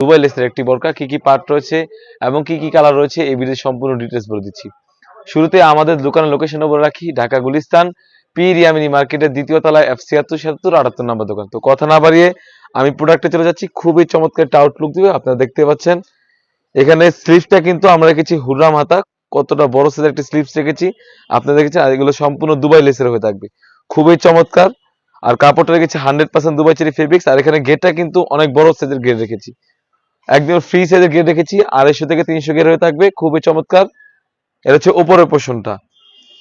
Dubai লেসের একটি বোরকা, কি কি পার্ট রয়েছে এবং কি কি কালার রয়েছে, এই ভিডিও সম্পূর্ণ ডিটেলস বলে দিচ্ছি। শুরুতে আমাদের দোকানের লোকেশন বলে রাখি, ঢাকা গুলিস্তান পি রিয়ামিনি মার্কেটের দ্বিতীয় তলায় এফ ছিয়াত্তর সাতাত্তর আটাত্তর নম্বর দোকান। তো কথা না বাড়িয়ে আমি প্রোডাক্টে চলে যাচ্ছি, খুবই চমৎকার একটা আউটলুক দিবে, আপনারা দেখতে পাচ্ছেন। এখানে স্লিপসটা কিন্তু আমরা রেখেছি হুররাম হাতা, কতটা বড় সাইজের একটি স্লিপস রেখেছি, আপনারা দেখেছেন, আর এগুলো সম্পূর্ণ দুবাই লেসের হয়ে থাকবে। খুবই চমৎকার। আর কাপড়টা রেখেছি hundred percent Dubai cherry fabrics আর এখানে গেটটা কিন্তু অনেক বড় সাইজের গেট রেখেছি। একদম ফ্রি সাইজের গেট রেখেছি আড়াইশো থেকে তিনশো গেট হয়ে থাকবে, খুবই চমৎকার। এটা হচ্ছে উপরের পোর্শনটা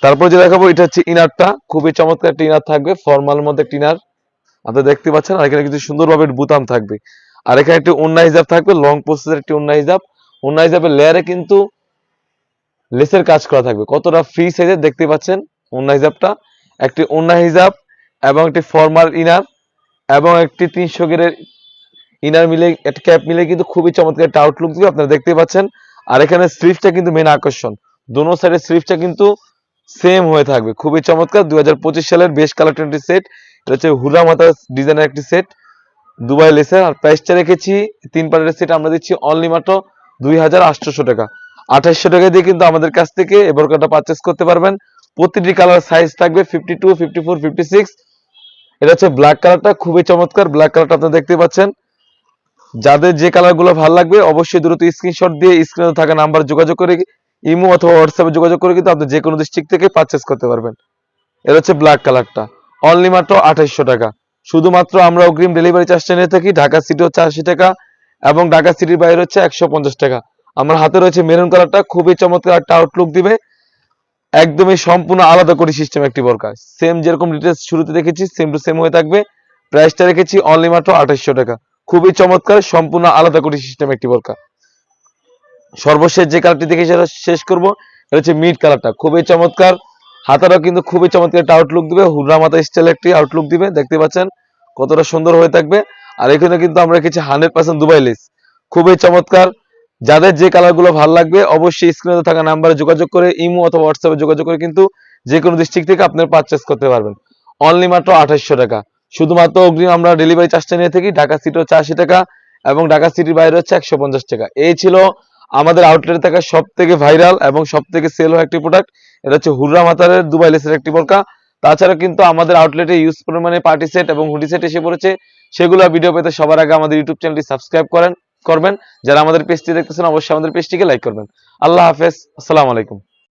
তারপর যে দেখাবো, এটা হচ্ছে ইনারটা খুবই চমৎকার একটা ইনার থাকবে ফর্মাল মধ্যে একটা ইনার আপনারা দেখতে পাচ্ছেন, আর এখানে কিছু সুন্দরভাবে বুতাম থাকবে। আর এখানে একটি উন্না হিজাব থাকবে লং প্রসেসের একটি উন্না হিজাব উন্না হিজাবের লেয়ারে কিন্তু লেসের কাজ করা থাকবে। কতটা ফ্রি সাইজের দেখতে পাচ্ছেন উন্না হিজাবটা একটি উন্না হিজাব এবং একটি ফর্মাল ইনার এবং একটি তিনশো গেরের ইনার মিলে একটা ক্যাপ মিলে কিন্তু খুবই চমৎকার একটা আউটলুক দিবে, আপনারা দেখতে পাচ্ছেন। আর এখানে স্লিভসটা কিন্তু মেন আকর্ষণ। দোনো সাইডের স্লিভসটা কিন্তু সেম হয়ে থাকবে। খুবই চমৎকার দুই সালের বেশ কালার টোয়েন্টি সেট এটা হচ্ছে হুরা মাথা ডিজাইনের একটি সেট দুবাই লেসের। আর প্রাইসটা রেখেছি, তিন পার্টের সেট আমরা দিচ্ছি অনলি মাত্র দুই হাজার আটশোশো টাকা। আঠাশশো টাকা দিয়ে কিন্তু আমাদের কাছ থেকে এই বোরকাটা পারচেস করতে পারবেন। প্রতিটি কালার সাইজ থাকবে fifty two fifty four fifty six এটা হচ্ছে ব্ল্যাক কালারটা খুবই চমৎকার। ব্ল্যাক কালারটা আপনারা দেখতে পাচ্ছেন। যাদের যে কালারগুলো ভালো লাগবে, অবশ্যই দ্রুত স্ক্রিনশট দিয়ে স্ক্রিনে থাকা নাম্বার যোগাযোগ করে ইমো অথবা হোয়াটসঅ্যাপে যোগাযোগ করে কিন্তু আপনি যে কোনো ডিস্ট্রিক্ট থেকে পারচেস করতে পারবেন। এটা হচ্ছে ব্ল্যাক কালারটা অনলি মাত্র আঠাইশশো টাকা। শুধুমাত্র আমরা অগ্রিম ডেলিভারি চার্জটা নিয়ে থাকি, ঢাকা সিটি হচ্ছে আশি টাকা এবং ঢাকা সিটির বাইরে হচ্ছে একশো পঞ্চাশ টাকা। আমার হাতে রয়েছে মেরুন কালারটা খুবই চমৎকার একটা আউটলুক দিবে। একদমই সম্পূর্ণ আলাদা করে সিস্টেম একটি বরকা। সেম যেরকম ডিটেলস শুরুতে দেখেছি সেম টু সেম হয়ে থাকবে। প্রাইসটা রেখেছি অনলি মাত্র আঠাইশশো টাকা। খুবই চমৎকার, সম্পূর্ণ আলাদা করে সিস্টেম একটি বরকা। সর্বশেষ যে কালারটি দেখে সেটা শেষ করব, এটা হচ্ছে মিড কালারটা। খুবই চমৎকার হাতারও কিন্তু খুবই চমৎকার একটা আউটলুক দিবে হুররা মাথা স্টাইল একটি আউটলুক দিবে, দেখতে পাচ্ছেন কতটা সুন্দর হয়ে থাকবে। আর এখানে কিন্তু আমরা রেখেছি হান্ড্রেড পার্সেন্ট দুবাই লেস খুবই চমৎকার, যাদের যে কালারগুলো ভালো লাগবে অবশ্যই স্ক্রিনে থাকা নাম্বারে যোগাযোগ করে, ইমো অথবা হোয়াটসঅ্যাপে যোগাযোগ করে কিন্তু যে কোনো ডিস্ট্রিক্ট থেকে আপনার পারচেস করতে পারবেন। অনলি মাত্র আঠাশশো টাকা। শুধুমাত্র অগ্রিম আমরা ডেলিভারি চার্জটা নিয়ে থাকি, ঢাকা সিটি হচ্ছে আশি টাকা এবং ঢাকা সিটির বাইরে হচ্ছে একশো পঞ্চাশ টাকা। এই ছিল আমাদের আউটলেটে থাকা সব থেকে ভাইরাল এবং সব থেকে সেল হওয়া একটি প্রোডাক্ট এটা হচ্ছে হুররা মাতারের দুবাই লেসের একটি বোরকা। তাছাড়া কিন্তু আমাদের আউটলেটে ইউজ পরিমাণে পার্টি সেট এবং হুডি সেট এসে পড়েছে, সেগুলো ভিডিও পেতে সবার আগে আমাদের ইউটিউব চ্যানেলটি সাবস্ক্রাইব করেন, করবেন। যারা আমাদের পেজটি দেখতেছেন, অবশ্যই আমাদের পেজটিকে লাইক করবেন। আল্লাহ হাফেজ, আসসালামু আলাইকুম।